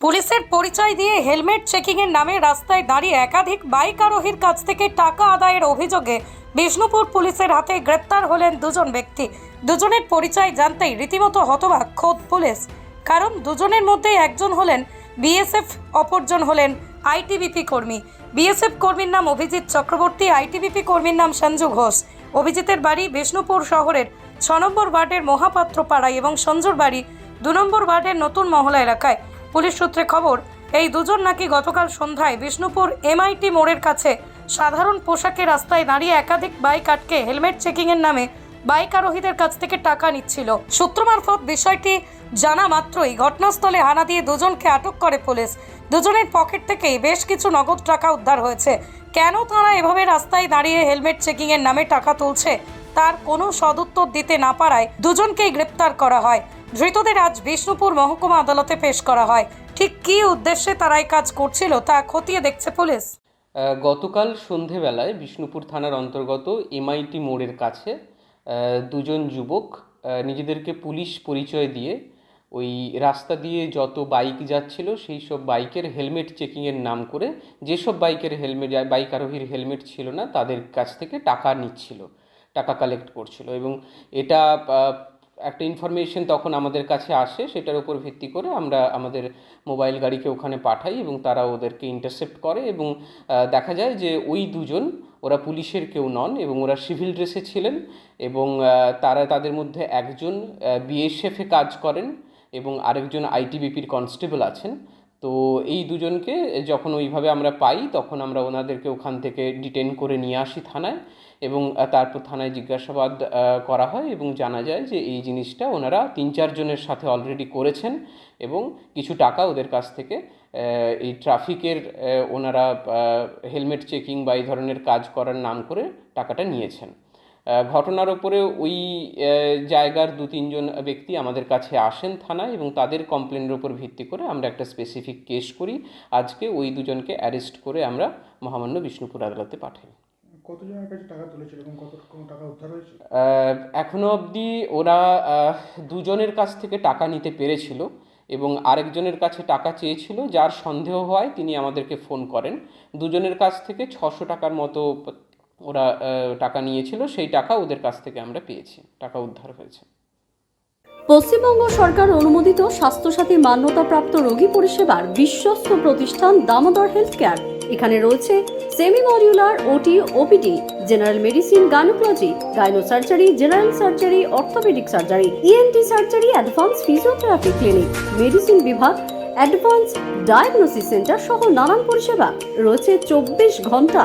পুলিশের পরিচয় দিয়ে হেলমেট চেকিংয়ের নামে রাস্তায় দাঁড়িয়ে একাধিক বাইক আরোহীর কাছ থেকে টাকা আদায়ের অভিযোগে বিষ্ণুপুর পুলিশের হাতে গ্রেপ্তার হলেন দুজন ব্যক্তি। দুজনের পরিচয় জানতেই রীতিমতো হতবাক খোদ পুলিশ। কারণ দুজনের মধ্যে একজন হলেন বিএসএফ, অপরজন হলেন আইটিবিপি কর্মী। বিএসএফ কর্মীর নাম অভিজিৎ চক্রবর্তী, আইটিবিপি কর্মীর নাম সঞ্জু ঘোষ। অভিজিতের বাড়ি বিষ্ণুপুর শহরের ছ নম্বর ওয়ার্ডের মহাপাত্র পাড়ায় এবং সঞ্জুর বাড়ি দু নম্বর ওয়ার্ডের নতুন মহলা এলাকায়। পুলিশ সূত্রে খবর, এই দুজন নাকি গতকাল সন্ধ্যায় বিষ্ণুপুর এমআইটি মোড়ের কাছে সাধারণ পোশাকে রাস্তায় দাঁড়িয়ে একাধিক বাইক আটকে হেলমেট চেকিংয়ের নামে বাইক আরোহীদের কাছ থেকে টাকা নিচ্ছিল। সূত্র মারফত বিষয়টি জানা মাত্রই ঘটনাস্থলে হানা দিয়ে দুজনকে আটক করে পুলিশ। দুজনের পকেট থেকেই বেশ কিছু নগদ টাকা উদ্ধার হয়েছে। কেন তারা এভাবে রাস্তায় দাঁড়িয়ে হেলমেট চেকিংয়ের নামে টাকা তুলছে, তার কোনো সদুত্তর দিতে না পারায় দুজনকেই গ্রেপ্তার করা হয়। ধৃতদের আজ বিষ্ণুপুর মহকুমা আদালতে পেশ করা হয়। ঠিক কী উদ্দেশ্যে তারা এই কাজ করছিল তা খতিয়ে দেখছে পুলিশ। গতকাল সন্ধেবেলায় বিষ্ণুপুর থানার অন্তর্গত এমআইটি মোড়ের কাছে দুজন যুবক নিজেদেরকে পুলিশ পরিচয় দিয়ে ওই রাস্তা দিয়ে যত বাইক যাচ্ছিল সেই সব বাইকের হেলমেট চেকিংয়ের নাম করে, যেসব বাইকের হেলমেট, বাইক আরোহীর হেলমেট ছিল না, তাদের কাছ থেকে টাকা নিচ্ছিল, টাকা কালেক্ট করছিল এবং এটা একটা ইনফরমেশন তখন আমাদের কাছে আসে, সেটার উপর ভিত্তি করে আমরা আমাদের মোবাইল গাড়িকে ওখানে পাঠাই এবং তারা ওদেরকে ইন্টারসেপ্ট করে এবং দেখা যায় যে ওই দুজন, ওরা পুলিশের কেউ নন এবং ওরা সিভিল ড্রেসে ছিলেন এবং তারা তাদের মধ্যে একজন বিএসএফে কাজ করেন এবং আরেকজন আইটিবিপির কনস্টেবল আছেন। তো এই দুজনকে যখন ওইভাবে আমরা পাই, তখন আমরা ওনাদেরকে ওখান থেকে ডিটেন করে নিয়ে আসি থানায় এবং তারপর থানায় জিজ্ঞাসাবাদ করা হয় এবং জানা যায় যে এই জিনিসটা ওনারা তিন চারজনের সাথে অলরেডি করেছেন এবং কিছু টাকা ওদের কাছ থেকে এই ট্রাফিকের ওনারা হেলমেট চেকিং বা এই ধরনের কাজ করার নাম করে টাকাটা নিয়েছেন। ঘটনার ওপরে ওই জায়গার দু তিনজন ব্যক্তি আমাদের কাছে আসেন থানায় এবং তাদের কমপ্লেনের উপর ভিত্তি করে আমরা একটা স্পেসিফিক কেস করি। আজকে ওই দুজনকে অ্যারেস্ট করে আমরা মহামান্য বিষ্ণুপুর আদালতে পাঠাই। কতজনের কাছে টাকা তুলেছিল এবং কত রকম টাকা উদ্ধার হয়েছে? আহ, এখনও অবধি ওরা দুজনের কাছ থেকে টাকা নিতে পেরেছিল এবং আরেকজনের কাছে টাকা চেয়েছিল যার সন্দেহ হয় তিনি আমাদেরকে ফোন করেন। দুজনের কাছ থেকে ছশো টাকার মতো ওরা টাকা নিয়েছিল, সেই টাকা ওদের কাছ থেকে আমরা পেয়েছি, টাকা উদ্ধার হয়েছে। পশ্চিমবঙ্গ সরকার অনুমোদিত স্বাস্থ্যসাথী মান্যতাপ্রাপ্ত রোগী পরিষেবার বিশ্বস্ত প্রতিষ্ঠান দামোদর হেলথ কেয়ার এখানে রয়েছে semi modular OT, OPD, general medicine gynaecology gyno surgery general surgery, orthopaedic surgery ENT surgery advance physiotherapy clinic, medicine বিভাগ অ্যাডভান্স ডায়াগনোসিস সেন্টার সহ নানান পরিষেবা। রয়েছে চব্বিশ ঘণ্টা